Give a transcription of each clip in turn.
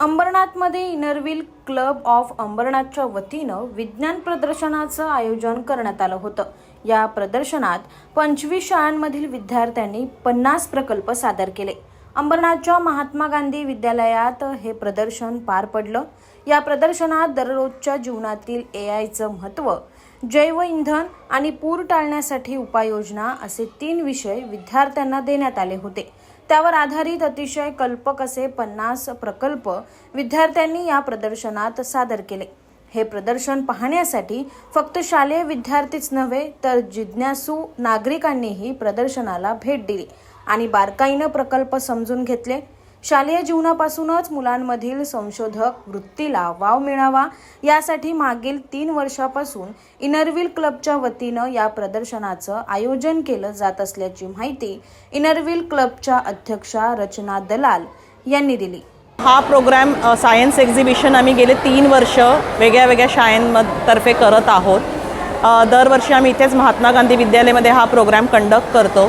अंबरनाथमध्ये Inner Wheel club of अंबरनाथच्या वतीनं विज्ञान प्रदर्शनाचं आयोजन करण्यात आलं होतं. या प्रदर्शनात पंचवीस शाळांमधील विद्यार्थ्यांनी पन्नास प्रकल्प सादर केले. अंबरनाथच्या महात्मा गांधी विद्यालयात हे प्रदर्शन पार पडलं. या प्रदर्शनात दररोजच्या जीवनातील ए आयचं महत्त्व जैव इंधन आणि पूर टाळण्यासाठी उपाययोजना असे तीन विषय विद्यार्थ्यांना देण्यात आले होते. त्यावर आधारित अतिशय कल्पक असे पन्नास प्रकल्प विद्यार्थ्यांनी या प्रदर्शनात सादर केले. हे प्रदर्शन पाहण्यासाठी फक्त शालेय विद्यार्थीच नव्हे तर जिज्ञासू नागरिकांनीही प्रदर्शनाला भेट दिली आणि बारकाईनं प्रकल्प समजून घेतले. शालेय जीवनापासूनच मुलांमधील संशोधक वृत्तीला वाव मिळावा यासाठी मागील तीन वर्षापासून इनरव्हील क्लबच्या वतीनं या प्रदर्शनाचं आयोजन केलं जात असल्याची माहिती इनरव्हील क्लबच्या अध्यक्षा रचना दलाल यांनी दिली. हा प्रोग्रॅम सायन्स एक्झिबिशन आम्ही गेले तीन वर्ष वेगळ्या वेगळ्या शाळांतर्फे करत आहोत. दरवर्षी आम्ही इथेच महात्मा गांधी विद्यालयामध्ये हा प्रोग्रॅम कंडक्ट करतो.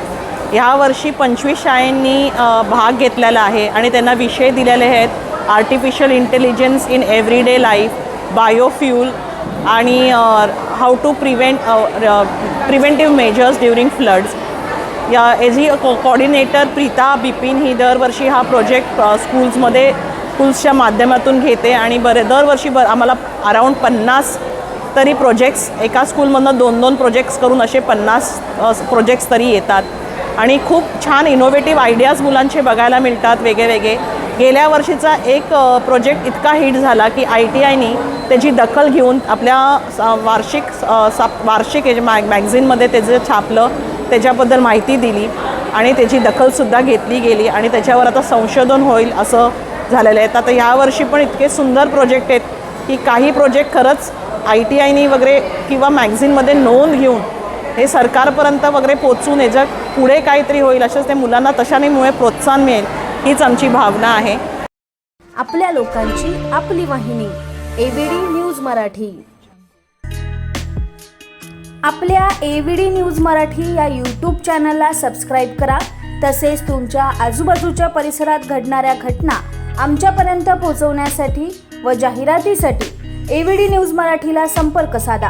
ह्या वर्षी पंचवीस शाळांनी भाग घेतलेला आहे आणि त्यांना विषय दिलेले आहेत. Artificial intelligence in everyday life biofuel आणि how to prevent preventive measures during floods या एज ही कॉर्डिनेटर प्रीता बिपिन ही दरवर्षी हा प्रोजेक्ट स्कूल्समध्ये स्कूल्सच्या माध्यमातून घेते आणि बरे दरवर्षी बर आम्हाला अराऊंड पन्नास तरी प्रोजेक्ट्स एका स्कूलमधनं दोन दोन प्रोजेक्ट्स करून असे पन्नास प्रोजेक्ट्स तरी येतात. आणि खूप छान इनोव्हेटिव्ह आयडियाज मुलांचे बघायला मिळतात वेगळे वेगळे गेल्या वर्षीचा एक प्रोजेक्ट इतका हिट झाला की आय टी आयनी त्याची दखल घेऊन आपल्या स- वार्षिक सा- वार्षिक मॅ मॅगझिनमध्ये त्याचं छापलं त्याच्याबद्दल माहिती दिली आणि त्याची दखलसुद्धा घेतली गेली आणि त्याच्यावर आता संशोधन होईल असं झालेलं आहे. तर आता यावर्षी पण इतके सुंदर प्रोजेक्ट आहेत की काही प्रोजेक्ट खरंच आय टी आयनी वगैरे किंवा मॅगझिनमध्ये नोंद घेऊन हे सरकारपर्यंत वगैरे पोचून याच्यापुढे काहीतरी होईल असेच ते मुलांना तशानेमुळे प्रोत्साहन मिळेल हीच आमची भावना आहे. आपल्या लोकांची आपली वाहिनी एबीडी न्यूज मराठी. आपल्या एबीडी न्यूज मराठी या यूट्यूब चॅनलला सबस्क्राईब करा. तसेच तुमच्या आजूबाजूच्या परिसरात घडणाऱ्या घटना आमच्यापर्यंत पोहोचवण्यासाठी व जाहिरातीसाठी एबीडी न्यूज मराठीला संपर्क साधा.